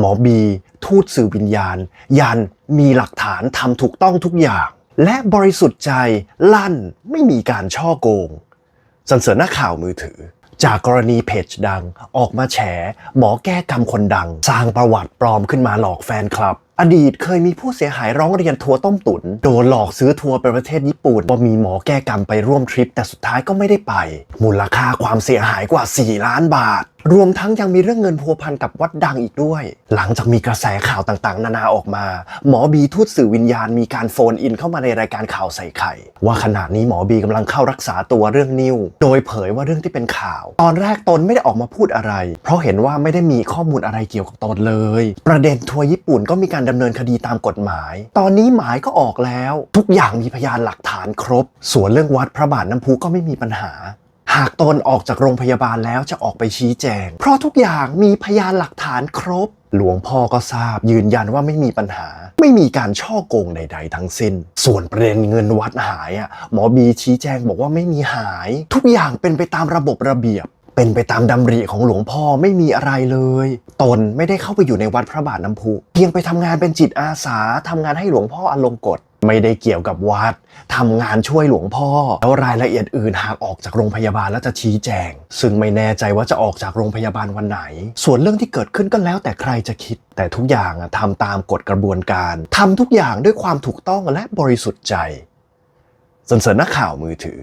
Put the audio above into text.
หมอบี ทูตสื่อวิญญาณ ยันมีหลักฐานทำถูกต้องทุกอย่าง และบริสุทธิ์ใจลั่นไม่มีการช่อโกงสันเสริญนักข่าวมือถือ จากกรณีเพจดังออกมาแฉ หมอแก้กรรมคนดัง สร้างประวัติปลอมขึ้นมาหลอกแฟนคลับอดีตเคยมีผู้เสียหายร้องเรียนทัวร์ต้มตุน โดนหลอกซื้อทัวร์ไปประเทศญี่ปุ่นว่ามีหมอแก้กรรมไปร่วมทริป แต่สุดท้ายก็ไม่ได้ไป มูลค่าความเสียหายกว่า 4 ล้านบาท รวมทั้งยังมีเรื่องเงินพัวพันกับวัดดังอีกด้วย หลังจากมีกระแสข่าวต่างๆ นานาออกมา หมอบีทูตสื่อวิญญาณมีการโฟนอินเข้ามาในรายการข่าวใส่ไข่ ว่าขณะนี้หมอบีกำลังเข้ารักษาตัวเรื่องนิ้ว โดยเผยว่าเรื่องที่เป็นข่าว ตอนแรกตนไม่ได้ออกมาพูดอะไร เพราะเห็นว่าไม่ได้มีข้อมูลอะไรเกี่ยวกับตนเลย ประเด็นทัวร์ญี่ปุ่นก็มีการดำเนินคดีตามกฎหมาย ตอนนี้หมายก็ออกแล้ว ทุกอย่างมีพยานหลักฐานครบ ส่วนเรื่องวัดพระบาทน้ำพุก็ไม่มีปัญหา หากตนออกจากโรงพยาบาลแล้วจะออกไปชี้แจง เพราะทุกอย่างมีพยานหลักฐานครบ หลวงพ่อก็ทราบยืนยันว่าไม่มีปัญหา ไม่มีการช่อโกงใด ๆ ทั้งสิ้น ส่วนประเด็นเงินวัดหายอะหมอบีชี้แจงบอกว่าไม่มีหาย ทุกอย่างเป็นไปตามระบบระเบียบ เป็นไปตามดำริของหลวงพ่อไม่มีอะไรเลย ตนไม่ได้เข้าไปอยู่ในวัดพระบาทน้ำพุ เพียงไปทำงานเป็นจิตอาสาทำงานให้หลวงพ่ออลงกฎไม่ได้เกี่ยวกับวัดทำงานช่วยหลวงพ่อ แล้วรายละเอียดอื่นหากออกจากโรงพยาบาลแล้วจะชี้แจง ซึ่งไม่แน่ใจว่าจะออกจากโรงพยาบาลวันไหน ส่วนเรื่องที่เกิดขึ้นก็แล้วแต่ใครจะคิด แต่ทุกอย่างอะทำตามกฎกระบวนการทำทุกอย่างด้วยความถูกต้องและบริสุทธิ์ใจสนเสริญนักข่าวมือถือ